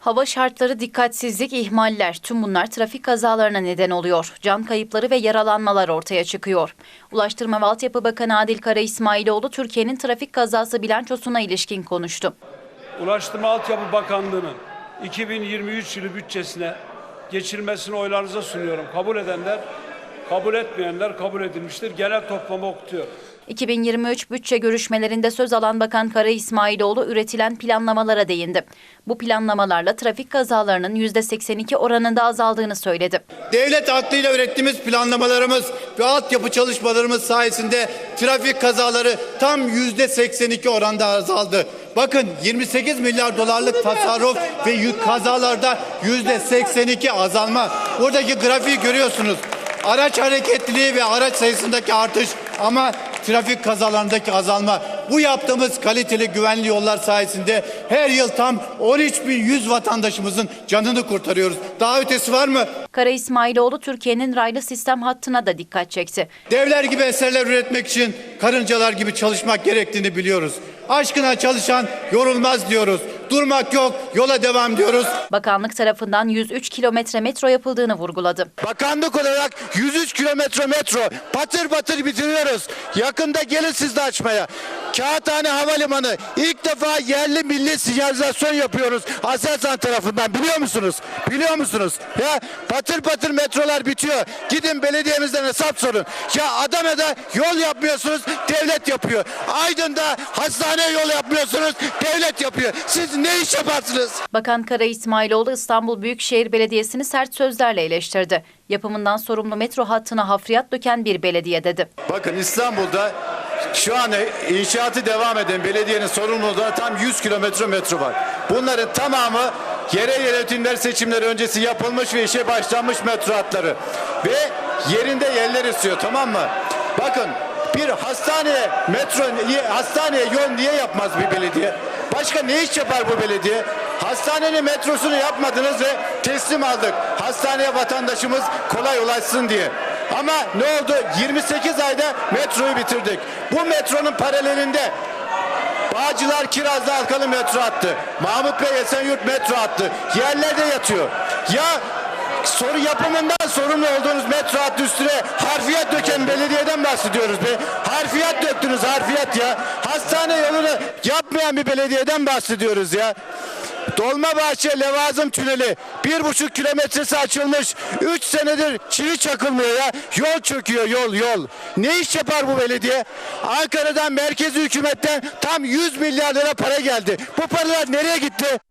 Hava şartları, dikkatsizlik, ihmaller tüm bunlar trafik kazalarına neden oluyor. Can kayıpları ve yaralanmalar ortaya çıkıyor. Ulaştırma ve Altyapı Bakanı Adil Kara İsmailoğlu Türkiye'nin trafik kazası bilançosuna ilişkin konuştu. Ulaştırma Altyapı Bakanlığı'nın 2023 yılı bütçesine geçirmesini oylarınıza sunuyorum. Kabul edenler, kabul etmeyenler kabul edilmiştir. Genel toplama okutuyor. 2023 bütçe görüşmelerinde söz alan Bakan Kara İsmailoğlu üretilen planlamalara değindi. Bu planlamalarla trafik kazalarının %82 oranında azaldığını söyledi. Devlet aklıyla ürettiğimiz planlamalarımız ve altyapı çalışmalarımız sayesinde trafik kazaları tam yüzde 82 oranda azaldı. Bakın 28 milyar dolarlık tasarruf ve yük kazalarda yüzde 82 azalma. Buradaki grafiği görüyorsunuz. Araç hareketliliği ve araç sayısındaki artış ama trafik kazalarındaki azalma. Bu yaptığımız kaliteli güvenli yollar sayesinde her yıl tam 13.100 vatandaşımızın canını kurtarıyoruz. Daha ötesi var mı? Kara İsmailoğlu Türkiye'nin raylı sistem hattına da dikkat çekti. Devler gibi eserler üretmek için karıncalar gibi çalışmak gerektiğini biliyoruz. Aşkına çalışan yorulmaz diyoruz. Durmak yok, yola devam diyoruz. Bakanlık tarafından 103 kilometre metro yapıldığını vurguladı. Bakanlık olarak 103 kilometre metro patır patır bitiriyoruz. Yakında gelin siz de açmaya. Kağıthane Havalimanı ilk defa yerli milli sinyalizasyon yapıyoruz Aselsan tarafından biliyor musunuz? Biliyor musunuz? Ya patır patır metrolar bitiyor. Gidin belediyemizden hesap sorun. Ya Adana'da yol yapmıyorsunuz devlet yapıyor. Aydın'da hastane yol yapmıyorsunuz devlet yapıyor. Siz ne iş yaparsınız? Bakan Kara İsmailoğlu İstanbul Büyükşehir Belediyesi'ni sert sözlerle eleştirdi. Yapımından sorumlu metro hattına hafriyat döken bir belediye dedi. Bakın İstanbul'da şu an inşaatı devam eden belediyenin sorumluluğunda tam 100 kilometre metro var. Bunların tamamı yerel yönetimler seçimleri öncesi yapılmış ve işe başlanmış metro hatları. Ve yerinde yerler istiyor tamam mı? Bakın bir hastaneye metro, hastaneye yol niye yapmaz bir belediye? Başka ne iş yapar bu belediye? Hastanenin metrosunu yapmadınız ve teslim aldık. Hastaneye vatandaşımız kolay ulaşsın diye. Ama ne oldu? 28 ayda metroyu bitirdik. Bu metronun paralelinde Bağcılar Kiraz'da Halkalı metro attı. Mahmut Bey Esenyurt metro attı. Yerlerde yatıyor. Ya soru yapımından sorumlu olduğunuz metro hattı üstüne harfiyat döken belediyeden bahsediyoruz be. Harfiyat döktünüz harfiyat ya. Hastane yolunu yapmayan bir belediyeden bahsediyoruz ya. Dolmabahçe Levazım Tüneli bir buçuk kilometresi açılmış. Üç senedir çivi çakılmıyor ya. Yol çöküyor yol yol. Ne iş yapar bu belediye? Ankara'dan merkezi hükümetten tam 100 milyar lira para geldi. Bu paralar nereye gitti?